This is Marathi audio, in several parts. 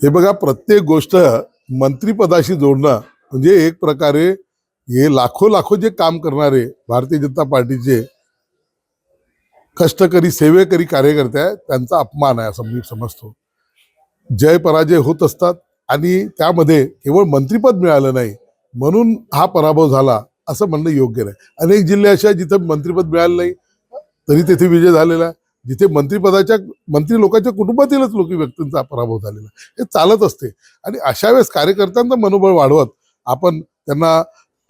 हे बघा प्रत्येक गोष्ट मंत्रिपदाशी जोडणं म्हणजे एक प्रकारे हे लाखो लाखो जे काम करणारे भारतीय जनता पार्टीचे कष्टकरी सेवेकरी कार्यकर्ते आहे त्यांचा अपमान आहे असं मी समजतो. जय पराजय होत असतात आणि त्यामध्ये केवळ मंत्रिपद मिळालं नाही म्हणून हा पराभव झाला असं म्हणणं योग्य नाही. अनेक जिल्हे असे आहेत जिथं मंत्रिपद मिळालं नाही तरी तेथे विजय झालेला आहे. जिथे मंत्रीपदाच्या मंत्री लोकांच्या कुटुंबातीलच लोक व्यक्तींचा पराभव झालेला हे चालत असते. आणि अशा वेळेस कार्यकर्त्यांचं मनोबळ वाढवत आपण त्यांना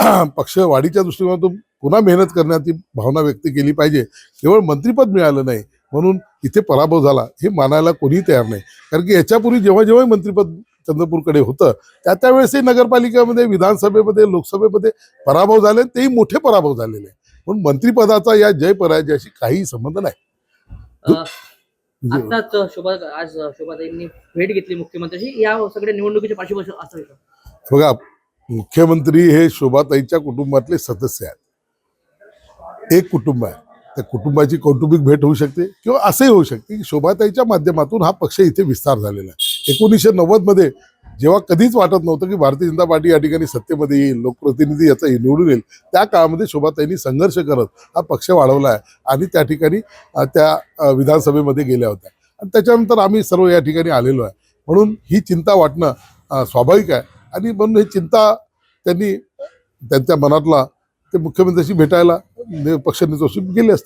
पक्ष वाढीच्या दृष्टिकोनातून पुन्हा मेहनत करण्याची भावना व्यक्त केली पाहिजे. केवळ मंत्रीपद मिळालं नाही म्हणून इथे पराभव झाला हे मानायला कोणीही तयार नाही. कारण की याच्यापूर्वी जेव्हा जेव्हा मंत्रिपद चंद्रपूरकडे होतं त्या त्यावेळेसही नगरपालिकेमध्ये विधानसभेमध्ये लोकसभेमध्ये पराभव झाले तेही मोठे पराभव झालेले. आहे. म्हणून मंत्रिपदाचा या जय पराजयाशी काही संबंध नाही. अ, आत्ताच शोभा आज शोभाताईंनी भेट घेतली मुख्यमंत्र्यांची या सगळ्या निवडणुकीच्या पार्श्वभूमीवर असं होतं बघा मुख्यमंत्री हे शोभाताईच्या कुटुंबातले सदस्य आहेत. एक कुटुंब आहे. त्या कुटुंबाची कौटुंबिक भेट होऊ शकते किंवा असंही होऊ शकते की शोभाताईच्या माध्यमातून हा पक्ष इथे विस्तार झालेला आहे. एकोणीसशे नव्वदमध्ये जेव्हा कधीच वाटत नव्हतं की भारतीय जनता पार्टी या ठिकाणी सत्तेमध्ये येईल लोकप्रतिनिधी याचा निवडून येईल. त्या काळामध्ये शोभाताईंनी संघर्ष करत हा पक्ष वाढवला आहे आणि त्या ठिकाणी त्या विधानसभेमध्ये गेल्या होत्या. आणि त्याच्यानंतर आम्ही सर्व या ठिकाणी आलेलो आहे. म्हणून ही चिंता वाटणं स्वाभाविक आहे. आणि म्हणून ही चिंता त्यांनी त्यांच्या मनातला ते मुख्यमंत्र्यांशी भेटायला ने- गेले असते.